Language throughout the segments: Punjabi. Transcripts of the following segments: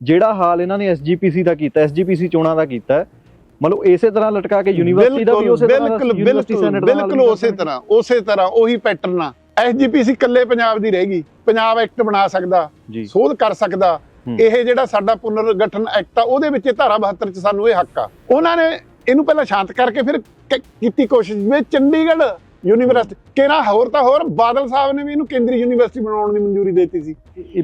ਜਿਹੜਾ ਹਾਲ ਇਹਨਾਂ ਨੇ ਐਸਜੀਪੀਸੀ ਦਾ ਕੀਤਾ ਐਸਜੀਪੀਸੀ ਚੋਣਾਂ ਦਾ ਕੀਤਾ ਮਤਲਬ ਇਸੇ ਤਰ੍ਹਾਂ ਲਟਕਾ ਕੇ ਯੂਨੀਵਰਸਿਟੀ ਦਾ ਵੀ ਉਸੇ ਤਰ੍ਹਾਂ ਬਿਲਕੁਲ ਬਿਲਕੁਲ ਬਿਲਕੁਲ ਉਸੇ। ਤਰ੍ਹਾਂ ਉਸੇ ਤਰ੍ਹਾਂ ਉਹੀ ਪੈਟਰਨ ਆ ਐਸਜੀਪੀਸੀ ਇਕੱਲੇ ਪੰਜਾਬ ਦੀ ਰਹੇਗੀ ਪੰਜਾਬ ਐਕਟ ਬਣਾ ਸਕਦਾ ਸੋਧ ਕਰ ਸਕਦਾ। ਇਹ ਜਿਹੜਾ ਸਾਡਾ ਪੁਨਰਗਠਨ ਐਕਟ ਆ ਉਹਦੇ ਵਿੱਚ ਧਾਰਾ 72 ਚ ਸਾਨੂੰ ਇਹ ਹੱਕ ਆ ਉਹਨਾਂ ਨੇ ਇਹਨੂੰ ਪਹਿਲਾਂ ਸ਼ਾਂਤ ਕਰਕੇ ਫਿਰ ਕੀਤੀ ਕੋਸ਼ਿਸ਼ ਵੀ ਚੰਡੀਗੜ੍ਹ ਯੂਨੀਵਰਸਿਟੀ ਕਿਹੜਾ ਹੋਰ ਤਾਂ ਹੋਰ ਬਾਦਲ ਸਾਹਿਬ ਨੇ ਵੀ ਇਹਨੂੰ ਕੇਂਦਰੀ ਯੂਨੀਵਰਸਿਟੀ ਬਣਾਉਣ ਦੀ ਮਨਜ਼ੂਰੀ ਦੇ ਦਿੱਤੀ ਸੀ।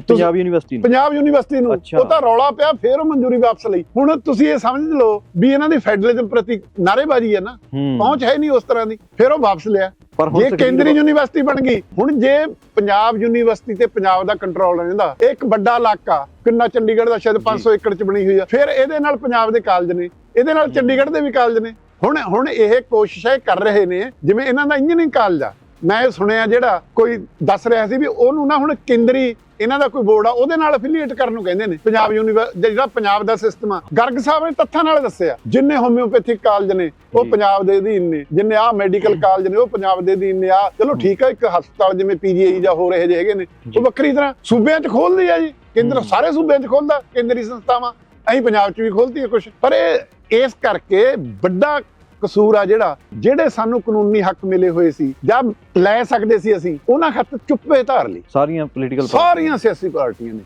ਪੰਜਾਬ ਯੂਨੀਵਰਸਿਟੀ ਨੂੰ? ਪੰਜਾਬ ਯੂਨੀਵਰਸਿਟੀ ਨੂੰ। ਉਹ ਤਾਂ ਰੌਲਾ ਪਿਆ ਫਿਰ ਉਹ ਮਨਜ਼ੂਰੀ ਵਾਪਸ ਲਈ। ਹੁਣ ਤੁਸੀਂ ਇਹ ਸਮਝ ਲਓ ਵੀ ਇਹਨਾਂ ਦੀ ਫੈਡਰਲਿਜ਼ਮ ਪ੍ਰਤੀ ਨਾਅਰੇਬਾਜ਼ੀ ਹੈ ਨਾ। ਪਹੁੰਚ ਹੈ ਨਹੀਂ ਉਸ ਤਰ੍ਹਾਂ ਦੀ ਫਿਰ ਉਹ ਵਾਪਸ ਲਿਆ। ਜੇ ਕੇਂਦਰੀ ਯੂਨੀਵਰਸਿਟੀ ਬਣ ਗਈ ਹੁਣ ਜੇ ਪੰਜਾਬ ਯੂਨੀਵਰਸਿਟੀ ਤੇ ਪੰਜਾਬ ਦਾ ਕੰਟਰੋਲ ਰਹਿੰਦਾ ਇੱਕ ਵੱਡਾ ਇਲਾਕਾ ਕਿੰਨਾ ਚੰਡੀਗੜ੍ਹ ਦਾ ਸ਼ਾਇਦ 500 ਏਕੜ ਚ ਬਣੀ ਹੋਈ ਆ ਫਿਰ ਇਹਦੇ ਨਾਲ ਪੰਜਾਬ ਦੇ ਕਾਲਜ ਨੇ ਇਹਦੇ ਨਾਲ ਚੰਡੀਗੜ੍ਹ ਦੇ ਵੀ ਕਾਲਜ ਨੇ। ਹੁਣ ਹੁਣ ਇਹ ਕੋਸ਼ਿਸ਼ਾਂ ਕਰ ਰਹੇ ਨੇ ਜਿਵੇਂ ਇਹਨਾਂ ਦਾ ਇੰਜੀਨੀਅਰਿੰਗ ਕਾਲਜ ਆ ਮੈਂ ਇਹ ਸੁਣਿਆ ਜਿਹੜਾ ਕੋਈ ਦੱਸ ਰਿਹਾ ਸੀ ਵੀ ਉਹਨੂੰ ਨਾ ਹੁਣ ਕੇਂਦਰੀ ਇਹਨਾਂ ਦਾ ਕੋਈ ਬੋਰਡ ਆ ਉਹਦੇ ਨਾਲ ਅਫੀਲੀਏਟ ਕਰਨ ਨੂੰ ਕਹਿੰਦੇ ਨੇ ਪੰਜਾਬ ਯੂਨੀਵਰਸਿਟੀ ਜਿਹੜਾ ਪੰਜਾਬ ਦਾ ਸਿਸਟਮ ਆ ਗਰਗ ਸਾਹਿਬ ਨੇ ਤੱਥਾਂ ਨਾਲ ਦੱਸਿਆ ਜਿੰਨੇ ਹੋਮਿਓਪੈਥਿਕ ਕਾਲਜ ਨੇ ਉਹ ਜੀ। ਪੰਜਾਬ ਦੇ ਅਧੀਨ ਨੇ ਜਿੰਨੇ ਆ ਮੈਡੀਕਲ ਕਾਲਜ ਨੇ ਉਹ ਪੰਜਾਬ ਦੇ ਅਧੀਨ ਨੇ ਆ ਚਲੋ ਠੀਕ ਆ ਇੱਕ ਹਸਪਤਾਲ ਜਿਵੇਂ ਪੀਜੀਆਈ ਜਾਂ ਹੋਰ ਇਹੋ ਜਿਹੇ ਹੈਗੇ ਨੇ ਜੀ। ਉਹ ਵੱਖਰੀ ਤਰ੍ਹਾਂ ਸੂਬਿਆਂ 'ਚ ਖੋਲਦੀ ਆ ਜੀ ਕੇਂਦਰ ਹੂੰ। ਸਾਰੇ ਸੂਬਿਆਂ 'ਚ ਖੋਲਦਾ ਕੇਂਦਰੀ ਸੰਸਥਾਵਾਂ ਅਸੀਂ ਪੰਜਾਬ 'ਚ ਵੀ ਖੋਲਦੀ ਹੈ ਕੁਝ ਪਰ ਇਹ ਇਸ ਕਰਕੇ ਵੱਡਾ ਕਸੂਰ ਆ ਜਿਹੜਾ ਜਿਹੜੇ ਸਾਨੂੰ ਕਾਨੂੰਨੀ ਹੱਕ ਮਿਲੇ ਹੋਏ ਸੀ ਜਾਂ ਲੈ ਸਕਦੇ ਸੀ ਅਸੀਂ ਉਹਨਾਂ ਖਾਤਰ ਚੁੱਪੇ ਧਾਰ ਲਈ ਸਾਰੀਆਂ ਪੋਲੀਟੀਕਲ ਸਾਰੀਆਂ ਸਿਆਸੀ ਪਾਰਟੀਆਂ ਨੇ।